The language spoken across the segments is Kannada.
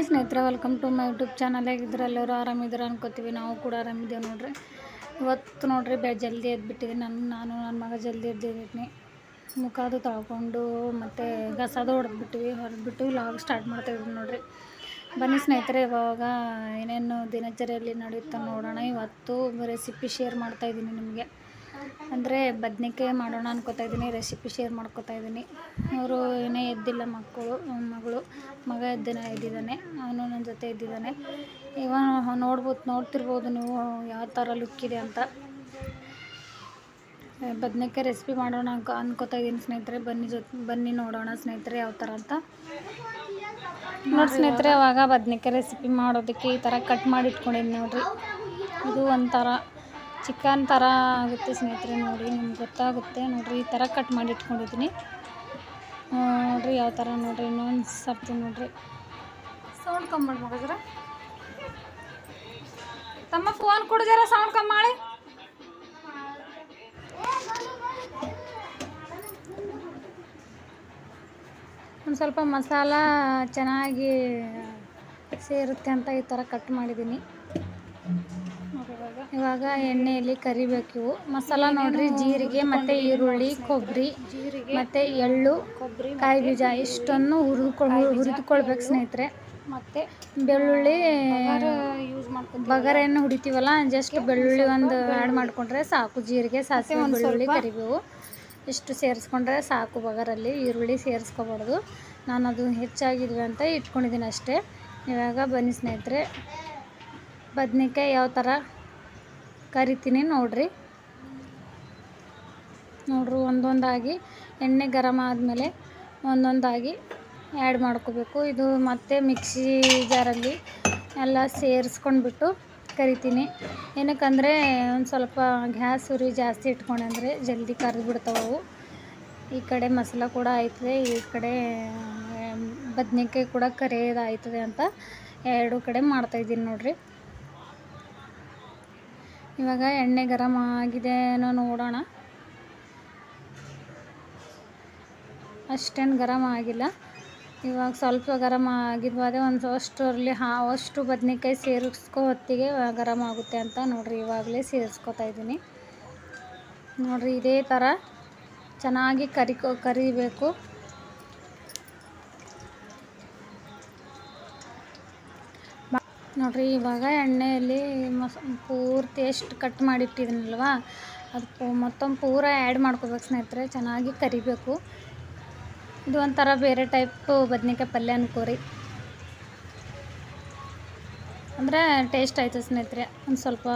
ಹಾಯ್ ಸ್ನೇಹಿತರೆ welcome to my YouTube channel ಹೇಗಿದ್ರೆ ಎಲ್ಲರೂ ಆರಾಮಿದ್ರೆ ಅನ್ಕೋತೀವಿ. ನಾವು ಕೂಡ ಆರಾಮಿದ್ದೇವೆ ನೋಡ್ರಿ. ಇವತ್ತು ನೋಡ್ರಿ, ಬೆ ಜಲ್ದಿ ಎದ್ಬಿಟ್ಟಿದ್ದೀನಿ ನಾನು ನಾನು ನನ್ನ ಮಗ ಜಲ್ದಿ ಎದ್ದಿದ್ದೀನಿ ಮುಖ ಅದು ತೊಳ್ಕೊಂಡು ಮತ್ತು ಗಸದು ಹೊಡೆದ್ಬಿಟ್ಟಿವಿ ಹೊಡೆದ್ಬಿಟ್ಟು ಲಾಗ್ ಸ್ಟಾರ್ಟ್ ಮಾಡ್ತಾಯಿದ್ವಿ ನೋಡ್ರಿ. ಬನ್ನಿ ಸ್ನೇಹಿತರೆ, ಇವಾಗ ಏನೇನು ದಿನಚರಿಯಲ್ಲಿ ನಡೆಯುತ್ತೆ ನೋಡೋಣ. ಇವತ್ತು ರೆಸಿಪಿ ಶೇರ್ ಮಾಡ್ತಾಯಿದ್ದೀನಿ ನಿಮಗೆ. ಅಂದರೆ ಬದನೇಕಾಯಿ ಮಾಡೋಣ ಅನ್ಕೋತಾ ಇದ್ದೀನಿ ರೆಸಿಪಿ ಶೇರ್ ಮಾಡ್ಕೋತಾ ಇದ್ದೀನಿ. ಅವರು ಏನೇ ಎದ್ದಿಲ್ಲ ಮಕ್ಕಳು ಮಗಳು ಮಗ ಎದ್ದಿನ ಎದ್ದಿದ್ದಾನೆ ಅವನು ನನ್ನ ಜೊತೆ ಎದ್ದಿದ್ದಾನೆ ಇವ ನೋಡ್ಬೋದು ನೋಡ್ತಿರ್ಬೋದು ನೀವು ಯಾವ ಥರ ಲುಕ್ ಇದೆ ಅಂತ. ಬದನೇಕಾಯಿ ರೆಸಿಪಿ ಮಾಡೋಣ ಅನ್ಕೊ ಅನ್ಕೋತಾ ಇದ್ದೀನಿ ಸ್ನೇಹಿತರೆ. ಬನ್ನಿ ಜೊತೆ ಬನ್ನಿ ನೋಡೋಣ ಸ್ನೇಹಿತರೆ ಯಾವ ಥರ ಅಂತ. ನೋಡಿ ಸ್ನೇಹಿತರೆ ಅವಾಗ ಬದನೇಕಾಯಿ ರೆಸಿಪಿ ಮಾಡೋದಕ್ಕೆ ಈ ಥರ ಕಟ್ ಮಾಡಿ ಇಟ್ಕೊಂಡಿದ್ದೀನಿ ನೋಡಿರಿ. ಇದು ಒಂಥರ ಚಿಕನ್ ಥರ ಆಗುತ್ತೆ ಸ್ನೇಹಿತರೆ ನೋಡಿ ನಿಮ್ಗೆ ಗೊತ್ತಾಗುತ್ತೆ. ನೋಡಿರಿ ಈ ಥರ ಕಟ್ ಮಾಡಿ ಇಟ್ಕೊಂಡಿದ್ದೀನಿ. ನೋಡಿರಿ ಯಾವ ಥರ ನೋಡಿರಿ ಇನ್ನೊಂದು ಸರ್ತಿ ನೋಡಿರಿ. ಸೌಂಡ್ ಕಮ್ಮಿ ಮಾಡಿ ತಮ್ಮ ಫೋನ್ ಕೊಡಿದಾರ ಸೌಂಡ್ ಕಮ್ಮಿ ಮಾಡಿ. ಒಂದು ಸ್ವಲ್ಪ ಮಸಾಲ ಚೆನ್ನಾಗಿ ಸೇರುತ್ತೆ ಅಂತ ಈ ಥರ ಕಟ್ ಮಾಡಿದ್ದೀನಿ. ಇವಾಗ ಎಣ್ಣೆಯಲ್ಲಿ ಕರಿಬೇಕು. ಮಸಾಲ ನೋಡ್ರಿ, ಜೀರಿಗೆ ಮತ್ತು ಈರುಳ್ಳಿ ಕೊಬ್ಬರಿ ಮತ್ತು ಎಳ್ಳು ಕೊಬ್ಬರಿ ಕಾಯಿ ಬೀಜ, ಇಷ್ಟನ್ನು ಹುರಿದುಕೊಳ್ ಹುರಿದುಕೊಳ್ಬೇಕು ಸ್ನೇಹಿತರೆ. ಮತ್ತು ಬೆಳ್ಳುಳ್ಳಿ ಬಗಾರೆಯನ್ನು ಹುಡಿತೀವಲ್ಲ ಜಸ್ಟ್ ಬೆಳ್ಳುಳ್ಳಿ ಒಂದು ಆ್ಯಡ್ ಮಾಡಿಕೊಂಡ್ರೆ ಸಾಕು. ಜೀರಿಗೆ, ಸಾಸಿವೆ, ಬೆಳ್ಳುಳ್ಳಿ ಕರಿಬೇವು. ಇಷ್ಟು ಸೇರಿಸ್ಕೊಂಡ್ರೆ ಸಾಕು ಬಗರಲ್ಲಿ. ಈರುಳ್ಳಿ ಸೇರಿಸ್ಕೋಬಾರ್ದು. ನಾನು ಅದು ಹೆಚ್ಚಾಗಿದ್ವಿ ಅಂತ ಇಟ್ಕೊಂಡಿದ್ದೀನಿ ಅಷ್ಟೇ. ಇವಾಗ ಬನ್ನಿ ಸ್ನೇಹಿತರೆ. ಬದನೆಕಾಯಿ ಯಾವ ಥರ ಕರಿತೀನಿ ನೋಡ್ರಿ. ನೋಡ್ರಿ ಒಂದೊಂದಾಗಿ ಎಣ್ಣೆ ಗರಂ ಆದಮೇಲೆ ಒಂದೊಂದಾಗಿ ಆ್ಯಡ್ ಮಾಡ್ಕೋಬೇಕು. ಇದು ಮತ್ತೆ ಮಿಕ್ಸಿ ಜಾರಲ್ಲಿ ಎಲ್ಲ ಸೇರಿಸ್ಕೊಂಡ್ಬಿಟ್ಟು ಕರಿತೀನಿ. ಏನಕ್ಕಂದರೆ ಒಂದು ಸ್ವಲ್ಪ ಗ್ಯಾಸ್ ಉರಿ ಜಾಸ್ತಿ ಇಟ್ಕೊಂಡ್ರೆ ಜಲ್ದಿ ಕರೆದು ಬಿಡ್ತಾವೆ ಈ ಕಡೆ ಮಸಾಲ ಕೂಡ ಆಯ್ತದೆ, ಈ ಕಡೆ ಬದನೆಕಾಯಿ ಕೂಡ ಕರಿಯೋದಾಯ್ತದೆ ಅಂತ ಎರಡು ಕಡೆ ಮಾಡ್ತಾಯಿದ್ದೀನಿ ನೋಡ್ರಿ. ಇವಾಗ ಎಣ್ಣೆ ಗರಂ ಆಗಿದೆ ಏನೋ ನೋಡೋಣ. ಅಷ್ಟೇನು ಗರಂ ಆಗಿಲ್ಲ. ಇವಾಗ ಸ್ವಲ್ಪ ಗರಂ ಅದೇ ಒಂದು ಅಷ್ಟರಲ್ಲಿ ಹಾ, ಅಷ್ಟು ಬದನೆಕಾಯಿ ಸೇರಿಸ್ಕೋ ಹೊತ್ತಿಗೆ ಗರಂ ಆಗುತ್ತೆ ಅಂತ ನೋಡಿರಿ, ಇವಾಗಲೇ ಸೇರಿಸ್ಕೊತಾ ಇದ್ದೀನಿ. ನೋಡಿರಿ, ಇದೇ ಥರ ಚೆನ್ನಾಗಿ ಕರಿಕೊ, ಕರಿಬೇಕು. ನೋಡ್ರಿ, ಇವಾಗ ಎಣ್ಣೆಯಲ್ಲಿ ಮಸ್, ಪೂರ್ತಿ ಎಷ್ಟು ಕಟ್ ಮಾಡಿಟ್ಟಿದ್ದೀನಲ್ವ ಅದು ಮತ್ತೊಂದು ಪೂರ ಆ್ಯಡ್ ಮಾಡ್ಕೋಬೇಕು ಸ್ನೇಹಿತರೆ, ಚೆನ್ನಾಗಿ ಕರಿಬೇಕು. ಇದು ಒಂಥರ ಬೇರೆ ಟೈಪ್ ಬದನೆಕಾಯಿ ಪಲ್ಯ ಅನ್ಕೋರಿ. ಅಂದರೆ ಟೇಸ್ಟ್ ಆಯಿತು ಸ್ನೇಹಿತರೆ, ಒಂದು ಸ್ವಲ್ಪ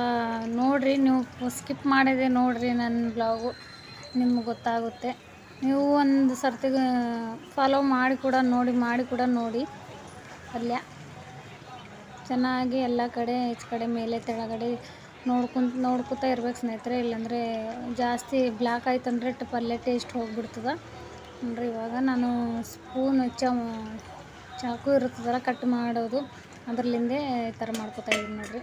ನೋಡಿರಿ, ನೀವು ಸ್ಕಿಪ್ ಮಾಡಿದೆ ನೋಡಿರಿ ನನ್ನ ಬ್ಲಾಗು ನಿಮ್ಗೆ ಗೊತ್ತಾಗುತ್ತೆ. ನೀವು ಒಂದು ಸರ್ತಿ ಫಾಲೋ ಮಾಡಿ ಕೂಡ ನೋಡಿ, ಮಾಡಿ ಕೂಡ ನೋಡಿ ಪಲ್ಯ. ಚೆನ್ನಾಗಿ ಎಲ್ಲ ಕಡೆ ಹೆಚ್ಚು ಕಡೆ, ಮೇಲೆ ಕೆಳಗಡೆ ನೋಡ್ಕೊಂತ ನೋಡ್ಕೊತಾ ಇರ್ಬೇಕು ಸ್ನೇಹಿತರೆ. ಇಲ್ಲಾಂದರೆ ಜಾಸ್ತಿ ಬ್ಲ್ಯಾಕ್ ಆಯ್ತಂದ್ರೆ ಪಲ್ಯ ಟೇಸ್ಟ್ ಹೋಗ್ಬಿಡ್ತದೆ. ನೋಡ್ರಿ ಇವಾಗ ನಾನು ಸ್ಪೂನ್ ಚ, ಚಾಕು ಇರ್ತದಲ್ಲ ಕಟ್ ಮಾಡೋದು. ಅದರಲ್ಲಿಂದೇ ಈ ಥರ ಮಾಡ್ಕೊತಾ ಇದ್ದೀನಿ ನೋಡ್ರಿ.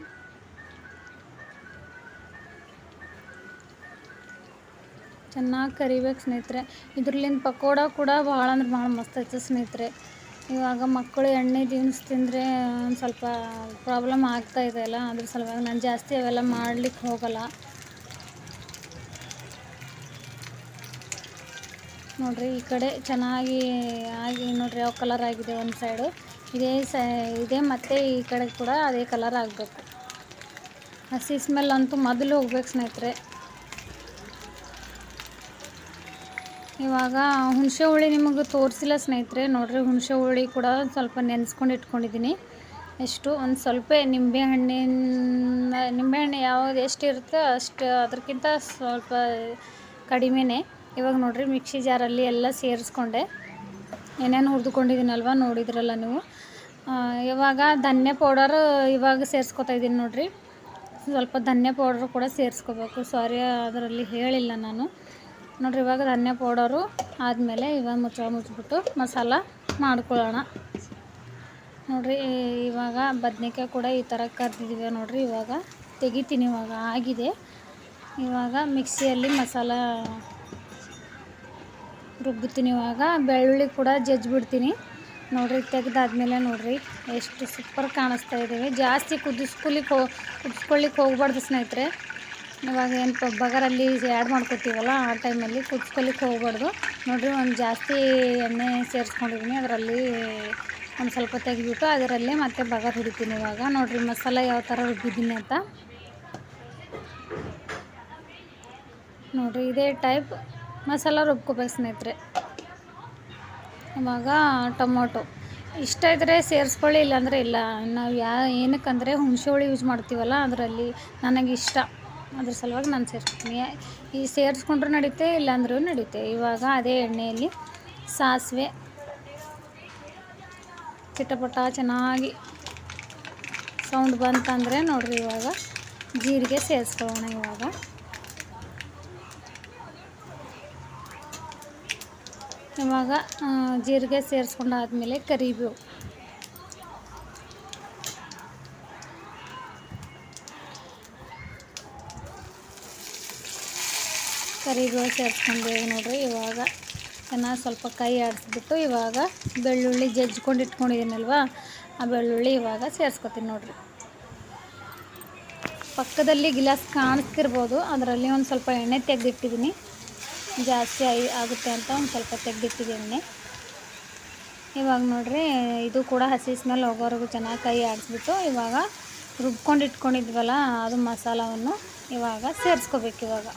ಚೆನ್ನಾಗಿ ಕರಿಬೇಕು ಸ್ನೇಹಿತರೆ. ಇದ್ರಲ್ಲಿಂದ ಪಕೋಡ ಕೂಡ ಭಾಳ ಅಂದ್ರೆ ಭಾಳ ಮಸ್ತ್ ಐತೆ ಸ್ನೇಹಿತರೆ. ಇವಾಗ ಮಕ್ಕಳು ಎಣ್ಣೆ ಜೀನ್ಸ್ ತಿಂದರೆ ಒಂದು ಸ್ವಲ್ಪ ಪ್ರಾಬ್ಲಮ್ ಆಗ್ತಾ ಇದೆ ಅಲ್ಲ? ಅದ್ರ ಸಲುವಾಗಿ ನಾನು ಜಾಸ್ತಿ ಅವೆಲ್ಲ ಮಾಡ್ಲಿಕ್ಕೆ ಹೋಗಲ್ಲ. ನೋಡಿರಿ, ಈ ಕಡೆ ಚೆನ್ನಾಗಿ ಆಗಿ ನೋಡಿರಿ, ಯಾವ ಕಲರ್ ಆಗಿದೆ ಒಂದು ಸೈಡು ಇದೇ ಸೈ, ಇದೇ ಮತ್ತು ಈ ಕಡೆ ಕೂಡ ಅದೇ ಕಲರ್ ಆಗಬೇಕು. ಹಸಿ ಸ್ಮೆಲ್ ಅಂತೂ ಮೊದಲು ಹೋಗ್ಬೇಕು ಸ್ನೇಹಿತರೆ. ಇವಾಗ ಹುಣಸೆ ಹುಳಿ ನಿಮಗೆ ತೋರಿಸಿಲ್ಲ ಸ್ನೇಹಿತರೆ. ನೋಡಿರಿ, ಹುಣಸೆ ಹುಳಿ ಕೂಡ ಸ್ವಲ್ಪ ನೆನೆಸ್ಕೊಂಡು ಇಟ್ಕೊಂಡಿದ್ದೀನಿ. ಎಷ್ಟು? ಒಂದು ಸ್ವಲ್ಪ ನಿಂಬೆ ಹಣ್ಣಿನ ನಿಂಬೆಹಣ್ಣು ಯಾವುದು ಎಷ್ಟು ಇರುತ್ತೋ ಅಷ್ಟು ಅದಕ್ಕಿಂತ ಸ್ವಲ್ಪ ಕಡಿಮೆನೇ. ಇವಾಗ ನೋಡಿರಿ, ಮಿಕ್ಸಿ ಜಾರಲ್ಲಿ ಎಲ್ಲ ಸೇರಿಸ್ಕೊಂಡೆ. ಏನೇನು ಹುರಿದುಕೊಂಡಿದ್ದೀನಲ್ವ ನೋಡಿದ್ರಲ್ಲ ನೀವು. ಇವಾಗ ಧನ್ಯ ಪೌಡರ್ ಇವಾಗ ಸೇರಿಸ್ಕೊತಾ ಇದ್ದೀನಿ ನೋಡಿರಿ. ಸ್ವಲ್ಪ ಧನ್ಯ ಪೌಡರ್ ಕೂಡ ಸೇರಿಸ್ಕೋಬೇಕು. ಸಾರಿ, ಅದರಲ್ಲಿ ಹೇಳಿಲ್ಲ ನಾನು. ನೋಡಿರಿ, ಇವಾಗ ಧನ್ಯ ಪೌಡರು ಆದಮೇಲೆ ಇವಾಗ ಮುಚ್ಚ ಮುಚ್ಚಿಬಿಟ್ಟು ಮಸಾಲ ಮಾಡ್ಕೊಳ್ಳೋಣ. ನೋಡಿರಿ ಇವಾಗ ಬದನೆಕಾಯಿ ಕೂಡ ಈ ಥರ ಕರೆದಿದ್ದೀವಿ ನೋಡಿರಿ, ಇವಾಗ ತೆಗಿತೀನಿ ಇವಾಗ, ಆಗಿದೆ. ಇವಾಗ ಮಿಕ್ಸಿಯಲ್ಲಿ ಮಸಾಲ ರುಬ್ಬುತ್ತೀನಿ ಇವಾಗ, ಬೆಳ್ಳುಳ್ಳಿ ಕೂಡ ಜಜ್ಜಿಬಿಡ್ತೀನಿ. ನೋಡಿರಿ, ತೆಗೆದಾದ್ಮೇಲೆ ನೋಡಿರಿ, ಎಷ್ಟು ಸೂಪರ್ ಕಾಣಿಸ್ತಾ ಇದ್ದೀವಿ ಜಾಸ್ತಿ ಕುದಿಸ್ಕೊಲಿಕ್ಕೆ ಹೋ ಕುದಿಸ್ಕೊಳ್ಳಿಕ್ಕೆ ಹೋಗ್ಬಾರ್ದು ಸ್ನೇಹಿತರೆ. ಇವಾಗ ಏನು ಬಗರಲ್ಲಿ ಆ್ಯಡ್ ಮಾಡ್ಕೊತೀವಲ್ಲ ಆ ಟೈಮಲ್ಲಿ ಕುಚ್ಕೊಲಿಕ್ಕೆ ಹೋಗ್ಬಾರ್ದು. ನೋಡಿರಿ, ಒಂದು ಜಾಸ್ತಿ ಎಣ್ಣೆ ಸೇರಿಸ್ಕೊಂಡಿದ್ದೀನಿ ಅದರಲ್ಲಿ ಒಂದು ಸ್ವಲ್ಪ ತೆಗೆದ್ಬಿಟ್ಟು ಅದರಲ್ಲೇ ಮತ್ತೆ ಬಗರ್ ಹಿಡಿತೀನಿ ಇವಾಗ. ನೋಡಿರಿ, ಮಸಾಲ ಯಾವ ಥರ ರುಬ್ಬಿದ್ದೀನಿ ಅಂತ. ನೋಡಿರಿ, ಇದೇ ಟೈಪ್ ಮಸಾಲ ರುಬ್ಕೋಬೇಕು ಸ್ನೇಹಿತರೆ. ಇವಾಗ ಟೊಮೊಟೊ. ಇಷ್ಟ ಇದ್ದರೆ ಸೇರಿಸ್ಕೊಳ್ಳಿ, ಇಲ್ಲಾಂದರೆ ಇಲ್ಲ. ನಾವು ಯಾ ಏನಕ್ಕಂದರೆ ಹುಣಸೆ ಹುಳಿ ಯೂಸ್ ಮಾಡ್ತೀವಲ್ಲ, ಅದರಲ್ಲಿ ನನಗಿಷ್ಟ ಅದ್ರ ಸಲುವಾಗಿ ನಾನು ಸೇರಿಸ್ತೀನಿ ಈ ಸೇರಿಸ್ಕೊಂಡ್ರೂ ನಡೀತೆ, ಇಲ್ಲಾಂದ್ರೂ ನಡೀತೆ. ಇವಾಗ ಅದೇ ಎಣ್ಣೆಯಲ್ಲಿ ಸಾಸಿವೆ ಚಿಟಪಟ ಚೆನ್ನಾಗಿ ಸೌಂಡ್ ಬಂತಂದರೆ ನೋಡಿರಿ ಇವಾಗ ಜೀರಿಗೆ ಸೇರಿಸ್ಕೊಳ್ಳೋಣ ಇವಾಗ. ಇವಾಗ ಜೀರಿಗೆ ಸೇರಿಸ್ಕೊಂಡಾದ್ಮೇಲೆ ಕರಿಬೇವು. ಕರಿಬೇವು ಸೇರಿಸ್ಕೊಂಡೇವು ನೋಡಿರಿ, ಇವಾಗ ಚೆನ್ನಾಗಿ ಸ್ವಲ್ಪ ಕೈ ಆಡಿಸ್ಬಿಟ್ಟು ಇವಾಗ ಬೆಳ್ಳುಳ್ಳಿ ಜಜ್ಕೊಂಡು ಇಟ್ಕೊಂಡಿದ್ದೀನಲ್ವ, ಆ ಬೆಳ್ಳುಳ್ಳಿ ಇವಾಗ ಸೇರಿಸ್ಕೊತೀನಿ ನೋಡಿರಿ. ಪಕ್ಕದಲ್ಲಿ ಗಿಲಾಸ್ ಕಾಣಿಸ್ತಿರ್ಬೋದು, ಅದರಲ್ಲಿ ಒಂದು ಸ್ವಲ್ಪ ಎಣ್ಣೆ ತೆಗೆದಿಟ್ಟಿದ್ದೀನಿ. ಜಾಸ್ತಿ ಆಗಿ ಆಗುತ್ತೆ ಅಂತ ಒಂದು ಸ್ವಲ್ಪ ತೆಗೆದಿಟ್ಟಿದ್ದೀನಿ. ಇವಾಗ ನೋಡಿರಿ, ಇದು ಕೂಡ ಹಸಿ ಸ್ಮೆಲ್ ಹೋಗೋವರೆಗೂ ಚೆನ್ನಾಗಿ ಕೈ ಆಡಿಸ್ಬಿಟ್ಟು ಇವಾಗ ರುಬ್ಕೊಂಡು ಇಟ್ಕೊಂಡಿದ್ವಲ್ಲ ಅದು ಮಸಾಲವನ್ನು ಇವಾಗ ಸೇರಿಸ್ಕೋಬೇಕು ಇವಾಗ.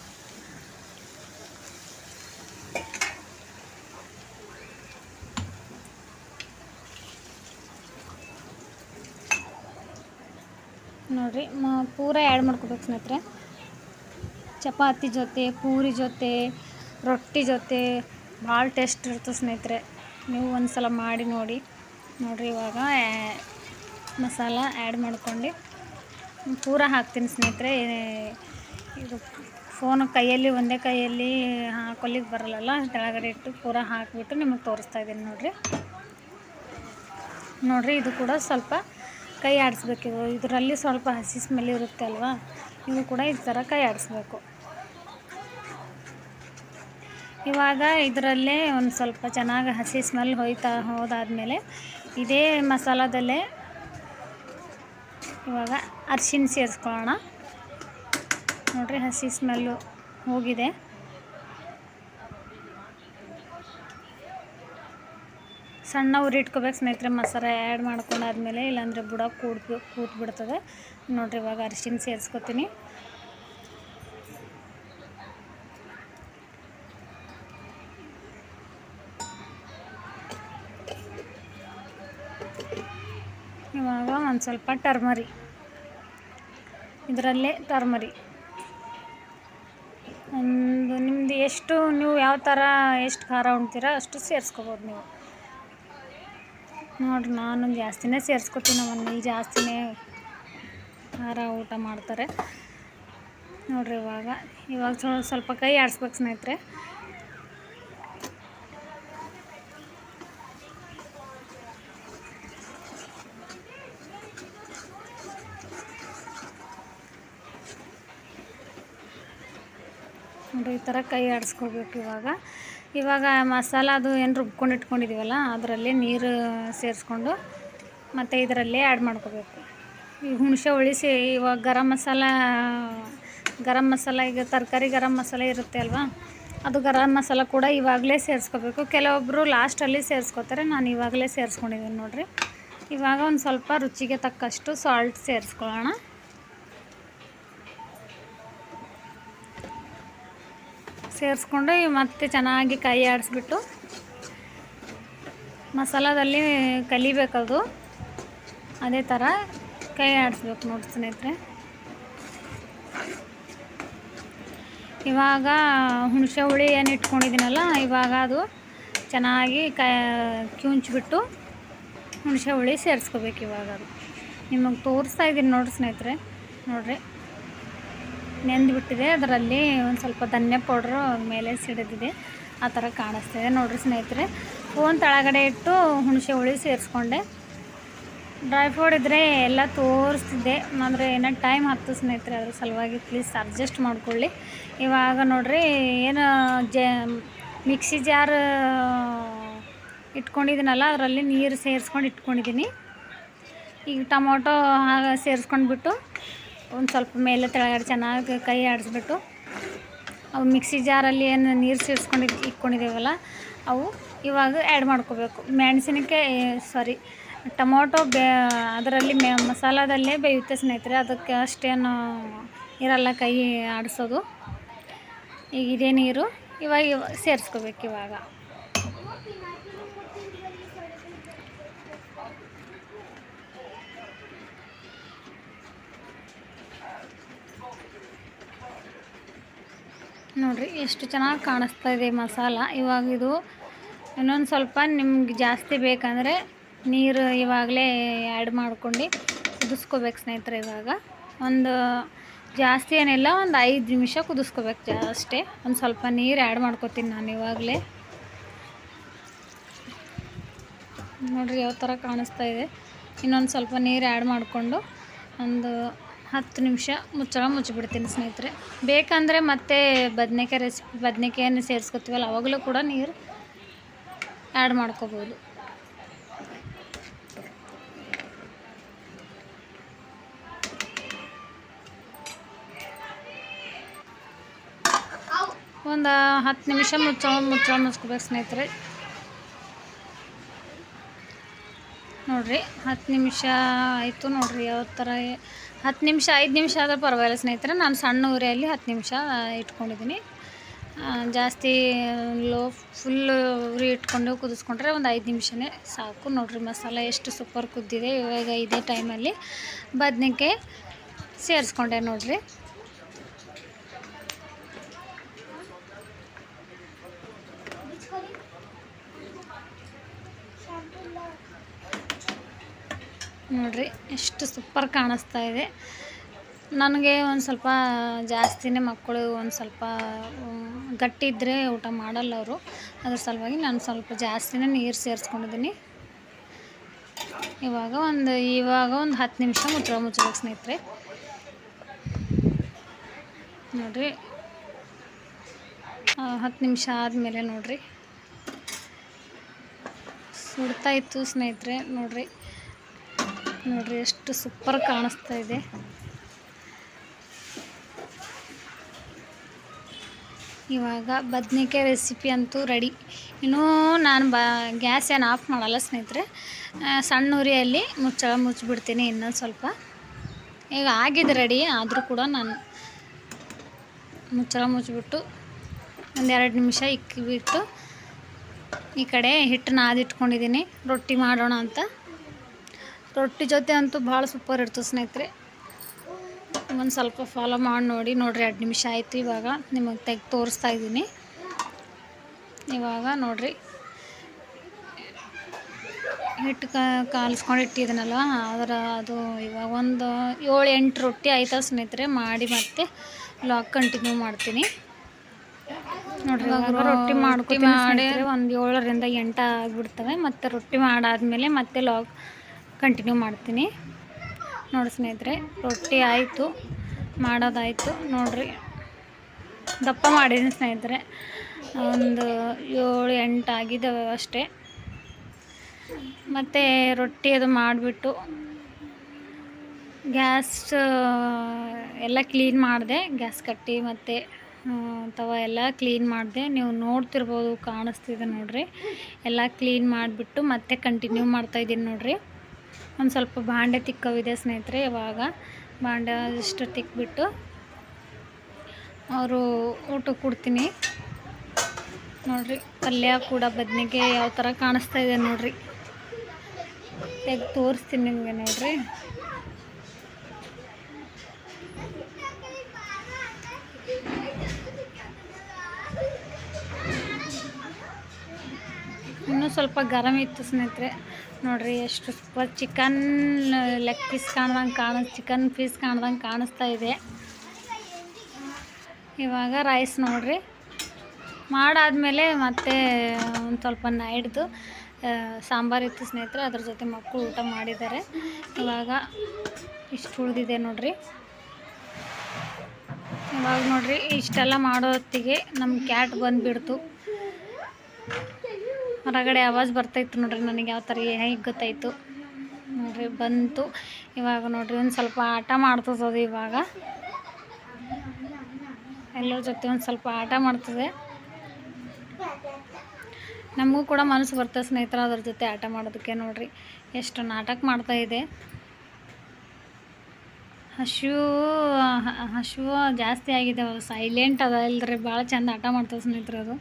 ನೋಡಿರಿ. ಮ, ಪೂರ ಆ್ಯಡ್ ಮಾಡ್ಕೋಬೇಕು ಸ್ನೇಹಿತರೆ. ಚಪಾತಿ ಜೊತೆ, ಪೂರಿ ಜೊತೆ, ರೊಟ್ಟಿ ಜೊತೆ, ಭಾಳ ಟೇಸ್ಟ್ ಇರ್ತದೆ ಸ್ನೇಹಿತರೆ. ನೀವು ಒಂದು ಸಲ ಮಾಡಿ ನೋಡಿ. ನೋಡಿರಿ ಇವಾಗ ಮಸಾಲ ಆ್ಯಡ್ ಮಾಡ್ಕೊಂಡು ಪೂರ ಹಾಕ್ತೀನಿ ಸ್ನೇಹಿತರೆ. ಇದು ಫೋನ್ ಕೈಯಲ್ಲಿ, ಒಂದೇ ಕೈಯಲ್ಲಿ ಹಾಕೊಲಿಕ್ಕೆ ಬರಲ್ಲಲ್ಲ? ಕೆಳಗಡೆ ಇಟ್ಟು ಪೂರ ಹಾಕಿಬಿಟ್ಟು ನಿಮಗೆ ತೋರಿಸ್ತಾ ಇದ್ದೀನಿ ನೋಡಿರಿ. ನೋಡಿರಿ, ಇದು ಕೂಡ ಸ್ವಲ್ಪ ಕೈ ಆಡಿಸ್ಬೇಕು. ಇದರಲ್ಲಿ ಸ್ವಲ್ಪ ಹಸಿ ಸ್ಮೆಲ್ ಇರುತ್ತೆ ಅಲ್ವಾ? ನೀವು ಕೂಡ ಈ ಥರ ಕೈ ಆಡಿಸ್ಬೇಕು. ಇವಾಗ ಇದರಲ್ಲೇ ಒಂದು ಸ್ವಲ್ಪ ಚೆನ್ನಾಗಿ ಹಸಿ ಸ್ಮೆಲ್ ಹೋಯ್ತಾ ಹೋದಾದಮೇಲೆ ಇದೇ ಮಸಾಲದಲ್ಲೇ ಇವಾಗ ಅರ್ಶಿಣ ಸೇರಿಸ್ಕೊಳ್ಳೋಣ. ನೋಡಿರಿ ಹಸಿ ಸ್ಮೆಲ್ಲು ಹೋಗಿದೆ. ಸಣ್ಣ ಉರಿ ಇಟ್ಕೋಬೇಕು ಸ್ನೇಹಿತರೆ ಮಸಾಲೆ ಆ್ಯಡ್ ಮಾಡ್ಕೊಂಡಾದ್ಮೇಲೆ, ಇಲ್ಲಾಂದರೆ ಬುಡ ಕೂಡ್ ಕೂತ್ ಬಿಡ್ತದೆ ನೋಡಿರಿ, ಇವಾಗ ಅರಿಶಿನ ಸೇರಿಸ್ಕೊತೀನಿ. ಇವಾಗ ಒಂದು ಸ್ವಲ್ಪ ಟರ್ಮರಿ. ಇದರಲ್ಲೇ ಟರ್ಮರಿ. ಒಂದು ನಿಮ್ಮದು ಎಷ್ಟು, ನೀವು ಯಾವ ಥರ ಎಷ್ಟು ಖಾರ ಉಣ್ತೀರ ಅಷ್ಟು ಸೇರಿಸ್ಕೋಬೋದು ನೀವು. ನೋಡಿರಿ ನಾನು ಜಾಸ್ತಿನೇ ಸೇರಿಸ್ಕೊತೀನಿ ನಮ್ಮ ಮನೇಲಿ ಜಾಸ್ತಿನೇ ಖಾರ ಊಟ ಮಾಡ್ತಾರೆ. ನೋಡ್ರಿ ಇವಾಗ. ಇವಾಗ ಸ್ವಲ್ಪ ಕೈ ಆಡಿಸ್ಬೇಕು ಸ್ನೇಹಿತರೆ. ನೋಡ್ರಿ, ಈ ಥರ ಕೈ ಆಡಿಸ್ಕೊಬೇಕು ಇವಾಗ. ಇವಾಗ ಮಸಾಲ ಅದು ಏನು ರುಬ್ಕೊಂಡು ಇಟ್ಕೊಂಡಿದ್ದೀವಲ್ಲ ಅದರಲ್ಲಿ ನೀರು ಸೇರಿಸ್ಕೊಂಡು ಮತ್ತು ಇದರಲ್ಲೇ ಆ್ಯಡ್ ಮಾಡ್ಕೋಬೇಕು. ಈ ಹುಣಸೆ ಉಳಿಸಿ ಇವಾಗ ಗರಂ ಮಸಾಲ ಗರಂ ಮಸಾಲ, ಈಗ ತರಕಾರಿ ಗರಂ ಮಸಾಲ ಇರುತ್ತೆ ಅಲ್ವಾ? ಅದು ಗರಂ ಮಸಾಲ ಕೂಡ ಇವಾಗಲೇ ಸೇರಿಸ್ಕೋಬೇಕು. ಕೆಲವೊಬ್ಬರು ಲಾಸ್ಟಲ್ಲಿ ಸೇರಿಸ್ಕೋತಾರೆ, ನಾನು ಇವಾಗಲೇ ಸೇರಿಸ್ಕೊಂಡಿದ್ದೀನಿ ನೋಡಿರಿ. ಇವಾಗ ಒಂದು ಸ್ವಲ್ಪ ರುಚಿಗೆ ತಕ್ಕಷ್ಟು ಸಾಲ್ಟ್ ಸೇರಿಸ್ಕೊಳ್ಳೋಣ. ಸೇರಿಸ್ಕೊಂಡು ಮತ್ತೆ ಚೆನ್ನಾಗಿ ಕೈ ಆಡಿಸ್ಬಿಟ್ಟು ಮಸಾಲದಲ್ಲಿ ಕಲಿಬೇಕದು. ಅದೇ ಥರ ಕೈ ಆಡಿಸ್ಬೇಕು ನೋಡಿ ಸ್ನೇಹಿತರೆ. ಇವಾಗ ಹುಣಸೆ ಹುಳಿ ಏನು ಇಟ್ಕೊಂಡಿದ್ದೀನಲ್ಲ, ಇವಾಗ ಅದು ಚೆನ್ನಾಗಿ ಕ ಕ್ಯೂಂಚ್ಬಿಟ್ಟು ಹುಣಸೆ ಹುಳಿ ಸೇರಿಸ್ಕೋಬೇಕು ಇವಾಗ ಅದು. ನಿಮಗೆ ತೋರಿಸ್ತಾ ಇದ್ದೀನಿ ನೋಡಿ ಸ್ನೇಹಿತರೆ, ನೋಡಿರಿ. ನೆಂದುಬಿಟ್ಟಿದೆ. ಅದರಲ್ಲಿ ಒಂದು ಸ್ವಲ್ಪ ಧನ್ಯ ಪೌಡ್ರು ಮೇಲೆ ಸಿಡಿದಿದೆ. ಆ ಥರ ಕಾಣಿಸ್ತಿದೆ ನೋಡಿರಿ ಸ್ನೇಹಿತರೆ. ಫೋನ್ ತಳಗಡೆ ಇಟ್ಟು ಹುಣಸೆ ಹುಳಿ ಸೇರಿಸ್ಕೊಂಡೆ. ಡ್ರೈ ಫ್ರೂಟ್ ಇದ್ದರೆ ಎಲ್ಲ ತೋರಿಸ್ತಿದ್ದೆ. ಅಂದರೆ ಏನೋ ಟೈಮ್ ಹತ್ತು ಸ್ನೇಹಿತರೆ, ಅದ್ರ ಸಲುವಾಗಿ ಪ್ಲೀಸ್ ಅಡ್ಜಸ್ಟ್ ಮಾಡ್ಕೊಳ್ಳಿ. ಇವಾಗ ನೋಡಿರಿ ಏನು ಜ ಮಿಕ್ಸಿ ಜಾರ್ ಇಟ್ಕೊಂಡಿದ್ದೀನಲ್ಲ, ಅದರಲ್ಲಿ ನೀರು ಸೇರಿಸ್ಕೊಂಡು ಇಟ್ಕೊಂಡಿದ್ದೀನಿ. ಈಗ ಟೊಮೊಟೊ ಸೇರಿಸ್ಕೊಂಡ್ಬಿಟ್ಟು ಒಂದು ಸ್ವಲ್ಪ ಮೇಲೆ ತೆಳಗಡೆ ಚೆನ್ನಾಗಿ ಕೈ ಆಡಿಸ್ಬಿಟ್ಟು ಅವು ಮಿಕ್ಸಿ ಜಾರಲ್ಲಿ ಏನು ನೀರು ಸೇರಿಸ್ಕೊಂಡು ಇಟ್ಕೊಂಡಿದ್ದೀವಲ್ಲ ಅವು ಇವಾಗ ಆ್ಯಡ್ ಮಾಡ್ಕೋಬೇಕು. ಮೆಣಸಿನಕಾಯಿ ಸಾರಿ ಟೊಮೊಟೊ ಬೇ, ಅದರಲ್ಲಿ ಮೆ, ಮಸಾಲದಲ್ಲೇ ಬೇಯುತ್ತೆ ಸ್ನೇಹಿತರೆ, ಅದಕ್ಕೆ ಅಷ್ಟೇನು ಇರಲ್ಲ ಕೈ ಆಡಿಸೋದು. ಈಗ ಇದೇ ನೀರು, ಇವಾಗ ಇವ, ಸೇರಿಸ್ಕೋಬೇಕು ಇವಾಗ. ನೋಡಿರಿ, ಎಷ್ಟು ಚೆನ್ನಾಗಿ ಕಾಣಿಸ್ತಾ ಇದೆ ಮಸಾಲ. ಇವಾಗ ಇದು ಇನ್ನೊಂದು ಸ್ವಲ್ಪ ನಿಮ್ಗೆ ಜಾಸ್ತಿ ಬೇಕಂದರೆ ನೀರು ಇವಾಗಲೇ ಆ್ಯಡ್ ಮಾಡ್ಕೊಂಡು ಕುದಿಸ್ಕೋಬೇಕು ಸ್ನೇಹಿತರೆ ಇವಾಗ. ಒಂದು ಜಾಸ್ತಿ ಏನಿಲ್ಲ, ಒಂದು ಐದು ನಿಮಿಷ ಕುದಿಸ್ಕೋಬೇಕು ಅಷ್ಟೇ. ಒಂದು ಸ್ವಲ್ಪ ನೀರು ಆ್ಯಡ್ ಮಾಡ್ಕೋತೀನಿ ನಾನು ಇವಾಗಲೇ. ನೋಡಿರಿ, ಯಾವ ಥರ ಕಾಣಿಸ್ತಾ ಇದೆ. ಇನ್ನೊಂದು ಸ್ವಲ್ಪ ನೀರು ಆ್ಯಡ್ ಮಾಡಿಕೊಂಡು ಒಂದು ಹತ್ತು ನಿಮಿಷ ಮುಚ್ಚಳ ಮುಚ್ಚಿಬಿಡ್ತೀನಿ ಸ್ನೇಹಿತರೆ. ಬೇಕಂದರೆ ಮತ್ತೆ ಬದನೇಕಾಯಿ ರೆಸಿಪಿ ಬದನೇಕಾಯನ್ನು ಸೇರಿಸ್ಕೊತೀವಲ್ಲ, ಅವಾಗಲೂ ಕೂಡ ನೀರು ಆ್ಯಡ್ ಮಾಡ್ಕೋಬೋದು. ಒಂದು ಹತ್ತು ನಿಮಿಷ ಮುಚ್ಚಳ ಮುಚ್ಚಳ ಮುಚ್ಕೋಬೇಕು ಸ್ನೇಹಿತರೆ. ನೋಡಿರಿ, ಹತ್ತು ನಿಮಿಷ ಆಯಿತು ನೋಡಿರಿ ಯಾವ ಥರ ಹತ್ತು ನಿಮಿಷ, ಐದು ನಿಮಿಷ ಆದರೆ ಪರವಾಗಿಲ್ಲ ಸ್ನೇಹಿತರೆ. ನಾನು ಸಣ್ಣ ಉರಿಯಲ್ಲಿ ಹತ್ತು ನಿಮಿಷ ಇಟ್ಕೊಂಡಿದ್ದೀನಿ. ಜಾಸ್ತಿ ಲೋ ಫುಲ್ ಉರಿ ಇಟ್ಕೊಂಡು ಕುದಿಸ್ಕೊಂಡ್ರೆ ಒಂದು ಐದು ನಿಮಿಷನೇ ಸಾಕು ನೋಡಿರಿ ಮಸಾಲ ಎಷ್ಟು ಸೂಪರ್ ಕುದ್ದಿದೆ. ಇವಾಗ ಇದೇ ಟೈಮಲ್ಲಿ ಬದನೆಕಾಯಿ ಸೇರಿಸ್ಕೊಂಡೆ ನೋಡಿರಿ. ನೋಡ್ರಿ, ಎಷ್ಟು ಸೂಪರ್ ಕಾಣಿಸ್ತಾ ಇದೆ. ನನಗೆ ಒಂದು ಸ್ವಲ್ಪ ಜಾಸ್ತಿನೇ ಮಕ್ಕಳು ಒಂದು ಸ್ವಲ್ಪ ಗಟ್ಟಿದ್ರೆ ಗಟ್ಟಿ ಇದ್ದರೆ ಊಟ ಮಾಡಲ್ಲ ಅವರು. ಅದ್ರ ಸಲುವಾಗಿ ನಾನು ಸ್ವಲ್ಪ ಜಾಸ್ತಿನೇ ನೀರು ಸೇರಿಸ್ಕೊಂಡಿದ್ದೀನಿ. ಇವಾಗ ಒಂದು ಇವಾಗ ಒಂದು ಹತ್ತು ನಿಮಿಷ ಮುಚ್ಚಳ ಮುಚ್ಚಬೇಕು ಸ್ನೇಹಿತರೆ. ನೋಡಿರಿ ಹತ್ತು ನಿಮಿಷ ಆದಮೇಲೆ ನೋಡ್ರಿ. ಸುಡ್ತಾ ಇತ್ತು ಸ್ನೇಹಿತರೆ, ನೋಡ್ರಿ. ನೋಡ್ರಿ ಎಷ್ಟು ಸೂಪರ್ ಕಾಣಿಸ್ತಾ ಇದೆ. ಇವಾಗ ಬದನೇಕಾಯಿ ರೆಸಿಪಿ ಅಂತೂ ರೆಡಿ ಇನ್ನೂ ನಾನು ಬ ಗ್ಯಾಸ್ ಏನು ಆಫ್ ಮಾಡಲ್ಲ ಸ್ನೇಹಿತರೆ. ಸಣ್ಣ ಉರಿಯಲ್ಲಿ ಮುಚ್ಚಳ ಮುಚ್ಚಿಬಿಡ್ತೀನಿ ಇನ್ನೊಂದು ಸ್ವಲ್ಪ. ಈಗ ಆಗಿದೆ ರೆಡಿ ಆದರೂ ಕೂಡ ನಾನು ಮುಚ್ಚಳ ಮುಚ್ಚಿಬಿಟ್ಟು ಒಂದೆರಡು ನಿಮಿಷ ಇಕ್ಕಿಬಿಟ್ಟು ಈ ಕಡೆ ಹಿಟ್ಟು ನಾದಿಟ್ಕೊಂಡಿದ್ದೀನಿ ರೊಟ್ಟಿ ಮಾಡೋಣ ಅಂತ. ರೊಟ್ಟಿ ಜೊತೆ ಅಂತೂ ಭಾಳ ಸೂಪರ್ ಇರ್ತದೆ ಸ್ನೇಹಿತರೆ. ಒಂದು ಸ್ವಲ್ಪ ಫಾಲೋ ಮಾಡಿ ನೋಡಿ. ನೋಡಿರಿ ಎರಡು ನಿಮಿಷ ಆಯಿತು ಇವಾಗ. ನಿಮಗೆ ತೆಗ್ದು ತೋರಿಸ್ತಾ ಇದ್ದೀನಿ. ಇವಾಗ ನೋಡಿರಿ. ಹಿಟ್ಟು ಕಾಲಿಸ್ಕೊಂಡು ಇಟ್ಟಿದ್ದೀನಲ್ವ ಅದರ ಅದು ಇವಾಗ ಒಂದು ಏಳು ಎಂಟು ರೊಟ್ಟಿ ಆಯ್ತಾ ಸ್ನೇಹಿತರೆ. ಮಾಡಿ ಮತ್ತೆ ಲಾಕ್ ಕಂಟಿನ್ಯೂ ಮಾಡ್ತೀನಿ. ನೋಡ್ರಿ ರೊಟ್ಟಿ ಮಾಡಿ ಒಂದು ಏಳರಿಂದ ಎಂಟು ಆಗಿಬಿಡ್ತವೆ. ಮತ್ತು ರೊಟ್ಟಿ ಮಾಡಾದ್ಮೇಲೆ ಮತ್ತೆ ಲಾಗ್ ಕಂಟಿನ್ಯೂ ಮಾಡ್ತೀನಿ. ನೋಡಿ ಸ್ನೇಹಿತರೆ ರೊಟ್ಟಿ ಆಯಿತು ಮಾಡೋದಾಯಿತು. ನೋಡ್ರಿ ದಪ್ಪ ಮಾಡಿದ್ದೀನಿ ಸ್ನೇಹಿತರೆ. ಒಂದು ಏಳು ಎಂಟು ಆಗಿದ್ದಾವೆ ಅಷ್ಟೇ. ಮತ್ತು ರೊಟ್ಟಿ ಅದು ಮಾಡಿಬಿಟ್ಟು ಗ್ಯಾಸ್ ಎಲ್ಲ ಕ್ಲೀನ್ ಮಾಡಿದೆ. ಗ್ಯಾಸ್ ಕಟ್ಟಿ ಮತ್ತು ತವ ಎಲ್ಲ ಕ್ಲೀನ್ ಮಾಡಿದೆ. ನೀವು ನೋಡ್ತಿರ್ಬೋದು, ಕಾಣಿಸ್ತಿದೆ ನೋಡಿರಿ. ಎಲ್ಲ ಕ್ಲೀನ್ ಮಾಡಿಬಿಟ್ಟು ಮತ್ತೆ ಕಂಟಿನ್ಯೂ ಮಾಡ್ತಾಯಿದ್ದೀನಿ ನೋಡಿರಿ. ಒಂದು ಸ್ವಲ್ಪ ಬಾಂಡೆ ತಿಕ್ಕವಿದೆ ಸ್ನೇಹಿತರೆ ಇವಾಗ. ಬಾಂಡೆ ಇಷ್ಟು ತಿಕ್ಬಿಟ್ಟು ಅವರು ಊಟ ಕೊಡ್ತೀನಿ. ನೋಡಿರಿ, ಪಲ್ಯ ಕೂಡ ಬದನೆಗೆ ಯಾವ ಥರ ಕಾಣಿಸ್ತಾ ಇದೆ ನೋಡಿರಿ. ತೆಗ್ದು ತೋರಿಸ್ತೀನಿ ನಿಮಗೆ ನೋಡ್ರಿ. ಇನ್ನೂ ಸ್ವಲ್ಪ ಗರಮ್ ಇತ್ತು ಸ್ನೇಹಿತರೆ. ನೋಡಿರಿ ಎಷ್ಟು ಸೂಪರ್ ಚಿಕನ್ ಲೆಗ್ ಪೀಸ್ ಕಾಣ್ದಂಗೆ ಕಾಣ ಚಿಕನ್ ಪೀಸ್ ಕಾಣ್ದಂಗೆ ಕಾಣಿಸ್ತಾ ಇದೆ. ಇವಾಗ ರೈಸ್ ನೋಡಿರಿ. ಮಾಡಾದ್ಮೇಲೆ ಮತ್ತೆ ಒಂದು ಸ್ವಲ್ಪ ನೈಡ್ದು ಸಾಂಬಾರು ಇತ್ತು ಸ್ನೇಹಿತರೆ, ಅದ್ರ ಜೊತೆ ಮಕ್ಕಳು ಊಟ ಮಾಡಿದ್ದಾರೆ. ಇವಾಗ ಇಷ್ಟು ಉಳಿದಿದೆ ನೋಡಿರಿ. ಇವಾಗ ನೋಡಿರಿ ಇಷ್ಟೆಲ್ಲ ಮಾಡೋ ಹೊತ್ತಿಗೆ ನಮ್ಮ ಕ್ಯಾಟ್ ಬಂದುಬಿಡ್ತು. ಹೊರಗಡೆ ಆವಾಜ್ ಬರ್ತಾಯಿತ್ತು ನೋಡ್ರಿ, ನನಗೆ ಯಾವ ಥರ ಹೇಗೆ ಗೊತ್ತಾಯಿತು. ನೋಡ್ರಿ, ಬಂತು. ಇವಾಗ ನೋಡ್ರಿ, ಒಂದು ಸ್ವಲ್ಪ ಆಟ ಮಾಡ್ತದದು ಇವಾಗ. ಎಲ್ಲರ ಜೊತೆ ಒಂದು ಸ್ವಲ್ಪ ಆಟ ಮಾಡ್ತದೆ. ನಮಗೂ ಕೂಡ ಮನಸ್ಸು ಬರ್ತದೆ ಸ್ನೇಹಿತರ, ಅದ್ರ ಜೊತೆ ಆಟ ಮಾಡೋದಕ್ಕೆ ನೋಡ್ರಿ. ಎಷ್ಟು ನಾಟಕ ಮಾಡ್ತಾ ಇದೆ. ಹಶು ಹಶು ಜಾಸ್ತಿ ಆಗಿದೆ ಸೈಲೆಂಟ್ ಅದ ಇಲ್ರಿ ಭಾಳ ಚೆಂದ ಆಟ ಮಾಡ್ತದೆ ಸ್ನೇಹಿತರೆ ಅದು.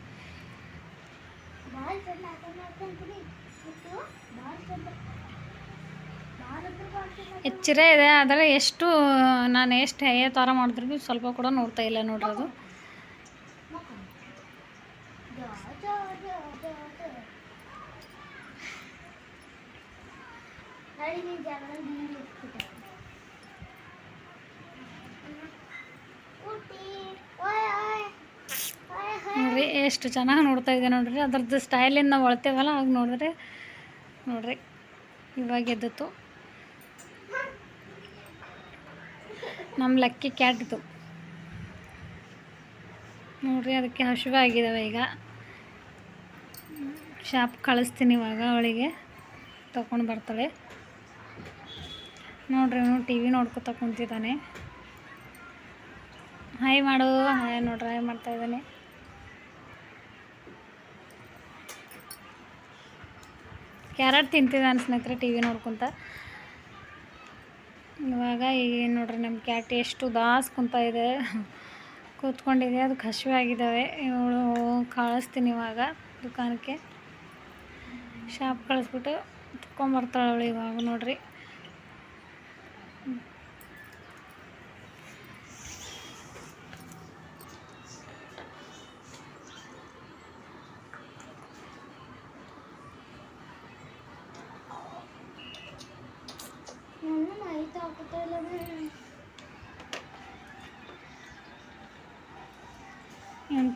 ಎಚ್ಚರ ಇದೆ, ಆದರೆ ಎಷ್ಟು, ನಾನು ಎಷ್ಟು ಹೇಯ ಥರ ಮಾಡಿದ್ರು ಸ್ವಲ್ಪ ಕೂಡ ನೋಡ್ತಾ ಇಲ್ಲ ನೋಡ್ರಿ ಅದು. ನೋಡ್ರಿ ಎಷ್ಟು ಚೆನ್ನಾಗಿ ನೋಡ್ತಾ ಇದೆ ನೋಡ್ರಿ. ಅದ್ರದ್ದು ಸ್ಟೈಲಿಂದ ನಾವು ಒಳ್ತೇವಲ್ಲ ಆಗ ನೋಡಿದ್ರೆ, ನೋಡ್ರಿ. ಇವಾಗ ಎದ್ದಿತ್ತು ನಮ್ಮ ಲಕ್ಕಿ ಕ್ಯಾಟ್ದು ನೋಡ್ರಿ ಅದಕ್ಕೆ ಹಸಿವಾಗಿದ್ದಾವೆ ಈಗ. ಶಾಪ್ ಕಳಿಸ್ತೀನಿ ಇವಾಗ ಅವಳಿಗೆ. ತಗೊಂಡು ಬರ್ತಾಳೆ. ನೋಡ್ರಿ ಅವನು ಟಿ ವಿ ನೋಡ್ಕೊತ ಕುಂತಿದ್ದಾನೆ. ಹಾಯ್ ಮಾಡು. ಹಾಯ್ ನೋಡ್ರಿ ಹಾಯ್ ಮಾಡ್ತಾ ಇದ್ದಾನೆ. ಕ್ಯಾರೆಟ್ ತಿಂತಿದ್ದಾನೆ ಸ್ನೇಹಿತರೆ ಟಿ ವಿ ನೋಡ್ಕೊತ? ಇವಾಗ ಈಗ ನೋಡ್ರಿ ನಮ್ಮ ಕ್ಯಾಟ್ ಎಷ್ಟು ದಾಸ್ ಇದೆ. ಕೂತ್ಕೊಂಡಿದೆ, ಅದು ಹಸಿವೆ ಆಗಿದ್ದಾವೆ ಇವಳು ಕಳಿಸ್ತೀನಿ ಇವಾಗ ದುಕಾನಕ್ಕೆ. ಶಾಪ್ ಕಳಿಸ್ಬಿಟ್ಟು ತೊಗೊಂಬರ್ತಾಳೆ ಅವಳು ಇವಾಗ ನೋಡ್ರಿ.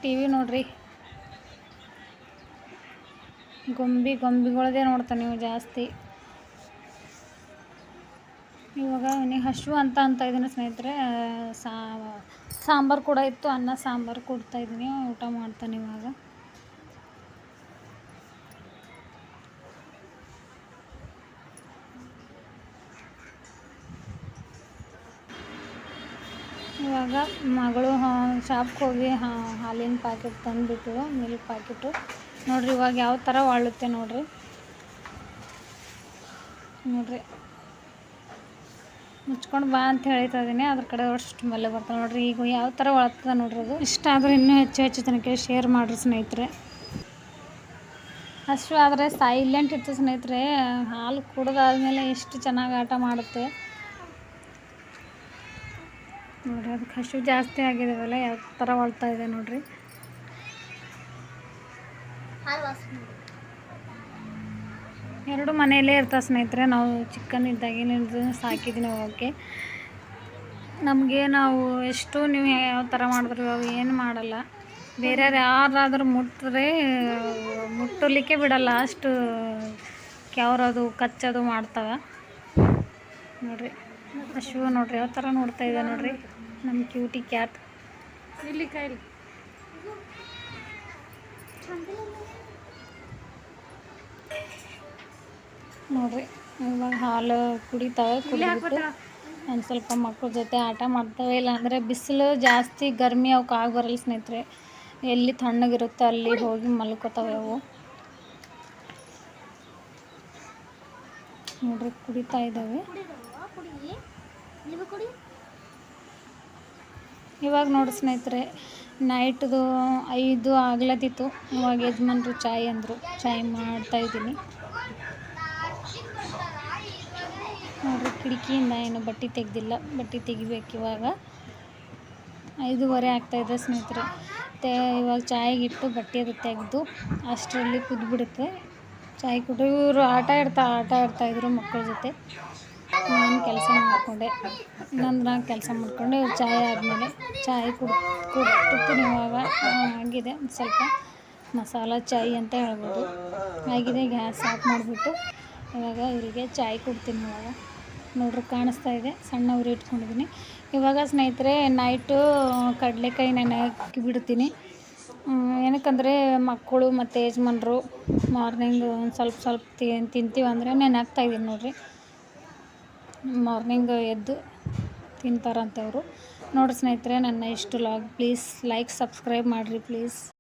ಟಿ ವಿ ನೋಡ್ರಿ. ಗೊಂಬಿ ಗೊಂಬಿಗಳದೇ ನೋಡ್ತಾನೆ ನೀವು ಜಾಸ್ತಿ. ಇವಾಗ ಅವನಿಗೆ ಹಶು ಅಂತ ಅಂತ ಇದ್ದೀನಿ ಸ್ನೇಹಿತರೆ. ಸಾಂಬಾರು ಕೂಡ ಇತ್ತು. ಅನ್ನ, ಸಾಂಬಾರು ಕೊಡ್ತಾ ಇದ್ದೀನಿ ಊಟ ಮಾಡ್ತಾನೆ ಇವಾಗ. ಇವಾಗ ಮಗಳು ಶಾಪ್ಗೆ ಹೋಗಿ ಹಾಲಿನ ಪ್ಯಾಕೆಟ್ ತಂದುಬಿಟ್ಟು ಮಿಲ್ಕ್ ಪ್ಯಾಕೆಟು ನೋಡ್ರಿ ಇವಾಗ ಯಾವ ಥರ ಅಳುತ್ತೆ ನೋಡ್ರಿ. ನೋಡ್ರಿ. ಮುಚ್ಕೊಂಡು ಬಾ ಅಂತ ಹೇಳ್ತಾ ಇದ್ದೀನಿ ಅದ್ರ ಕಡೆ ಅಷ್ಟು ಮಲ್ಲೆ ಬರ್ತದೆ ನೋಡ್ರಿ. ಈಗ ಯಾವ ಥರ ಒಳಗ್ತದೆ ನೋಡ್ರಿ ಅದು. ಇಷ್ಟ ಆದರೂ ಇನ್ನೂ ಹೆಚ್ಚು ಹೆಚ್ಚು ತನಕ ಶೇರ್ ಮಾಡಿರಿ ಸ್ನೇಹಿತರೆ. ಅಷ್ಟು ಆದರೆ ಸೈಲೆಂಟ್ ಇತ್ತು ಸ್ನೇಹಿತರೆ. ಹಾಲು ಕುಡಿದಾದ್ಮೇಲೆ ಎಷ್ಟು ಚೆನ್ನಾಗಿ ಆಟ ಮಾಡುತ್ತೆ. ನೋಡ್ರಿ, ಅದು ಹಸು ಜಾಸ್ತಿ ಆಗಿದಾವಲ್ಲ ಯಾವ ಥರ ಹೊಳ್ತಾ ಇದೆ ನೋಡಿರಿ. ಎರಡು ಮನೆಯಲ್ಲೇ ಇರ್ತಾವೆ ಸ್ನೇಹಿತರೆ, ನಾವು ಚಿಕ್ಕನಿದ್ದಾಗಿನಿಂದ ಸಾಕಿದ್ದೀನಿ ಅವಕ್ಕೆ ನಮಗೆ ನಾವು ಎಷ್ಟು, ನೀವು ಯಾವ ಥರ ಮಾಡಿದ್ರು, ಅವು ಏನು ಮಾಡಲ್ಲ. ಬೇರೆಯವ್ರು ಯಾರಾದರೂ ಮುಟ್ಟಿದ್ರೆ ಮುಟ್ಟಲಿಕ್ಕೆ ಬಿಡಲ್ಲ, ಅಷ್ಟು ಕ್ಯಾವ್ರದು, ಕಚ್ಚೋದು ಮಾಡ್ತವೆ. ನೋಡಿರಿ ಹಶು ನೋಡ್ರಿ, ಯಾವ ಥರ ನೋಡ್ತಾ ಇದೆ ನೋಡ್ರಿ. ನಮ್ಮ ಕ್ಯೂಟಿ ಕ್ಯಾಟ್ ಇಲ್ಲಿ ಕೈಲಿ ನೋಡ್ರಿ ಇವಾಗ ಹಾಲು ಕುಡಿತಾವೆ ಕುಡಿಬಿಟ್ಟು ಒಂದು ಸ್ವಲ್ಪ ಮಕ್ಕಳ ಜೊತೆ ಆಟ ಮಾಡ್ತವೆ ಇಲ್ಲಾಂದರೆ ಬಿಸಿಲು ಜಾಸ್ತಿ ಗರ್ಮಿ ಅವಕ್ಕೆ ಆಗಿ ಬರಲ್ಲ ಸ್ನೇಹಿತರೆ ಎಲ್ಲಿ ತಣ್ಣಗಿರುತ್ತೋ ಅಲ್ಲಿ ಹೋಗಿ ಮಲ್ಕೋತಾವೆ ಅವು. ನೋಡ್ರಿ ಕುಡಿತಾ ಇದ್ದಾವೆ. ಇವಾಗ ನೋಡಿ ಸ್ನೇಹಿತರೆ, ನೈಟ್ದು ಐದು ಆಗ್ಲತ್ತಿತ್ತು ಇವಾಗ ಯಜಮಾನ್ರು ಚಾಯ್ ಅಂದರು. ಚಾಯ್ ಮಾಡ್ತಾ ಇದ್ದೀನಿ. ನೋಡ್ರಿ, ಕಿಟಕಿಯಿಂದ ಏನು ಬಟ್ಟೆ ತೆಗ್ದಿಲ್ಲ. ಬಟ್ಟೆ ತೆಗಿಬೇಕು ಇವಾಗ. ಐದೂವರೆ ಆಗ್ತಾಯಿದೆ ಸ್ನೇಹಿತರೆ. ಮತ್ತು ಇವಾಗ ಚಾಯ್ಗಿಟ್ಟು ಬಟ್ಟೆ ಅದು ತೆಗೆದು ಅಷ್ಟರಲ್ಲಿ ಕುದ್ಬಿಡುತ್ತೆ. ಚಾಯ್ ಕುಡಿಯೋರು ಆಟ ಆಡ್ತಾ, ಆಟ ಆಡ್ತಾಯಿದ್ರು ಮಕ್ಕಳ ಜೊತೆ. ಕೆಲಸ ಮಾಡಿಕೊಂಡೆ. ಇನ್ನೊಂದು ನಾನು ಕೆಲಸ ಮಾಡಿಕೊಂಡೆ ಚಾಯ್ ಆದಮೇಲೆ ಚಾಯ್ ಕುಡ್ ಕುಡ್ತೀನಿ ಇವಾಗ. ಆಗಿದೆ. ಸ್ವಲ್ಪ ಮಸಾಲ ಚಾಯ್ ಅಂತ ಹೇಳ್ಬೋದು. ಆಗಿದೆ, ಗ್ಯಾಸ್ ಆಫ್ ಮಾಡಿಬಿಟ್ಟು ಇವಾಗ ಇವರಿಗೆ ಚಾಯ್ ಕುಡ್ತೀನಿ ಇವಾಗ. ನೋಡ್ರಿ, ಕಾಣಿಸ್ತಾ ಇದೆ. ಸಣ್ಣ ಉರಿ ಇಟ್ಕೊಂಡಿದ್ದೀನಿ ಇವಾಗ ಸ್ನೇಹಿತರೆ ನೈಟು ಕಡಲೆಕಾಯಿ ನೆನೆ ಹಾಕಿ ಬಿಡ್ತೀನಿ ಏನಕ್ಕಂದರೆ ಮಕ್ಕಳು ಮತ್ತು ಯಜಮಾನ್ರು ಮಾರ್ನಿಂಗ್ ಒಂದು ಸ್ವಲ್ಪ ಸ್ವಲ್ಪ ತಿಂತೀವಿ ಅಂದರೆ ನೆನೆ ಹಾಕ್ತಾಯಿದ್ದೀನಿ ನೋಡಿರಿ. ಮಾರ್ನಿಂಗ್ ಎದ್ದು ತಿಂತಾರಂತೆ ಅವರು. ನೋಡಿ ಸ್ನೇಹಿತರೆ ನನ್ನ ಇಷ್ಟು ಲಾಗ್ ಪ್ಲೀಸ್ ಲೈಕ್ ಸಬ್ಸ್ಕ್ರೈಬ್ ಮಾಡಿರಿ ಪ್ಲೀಸ್.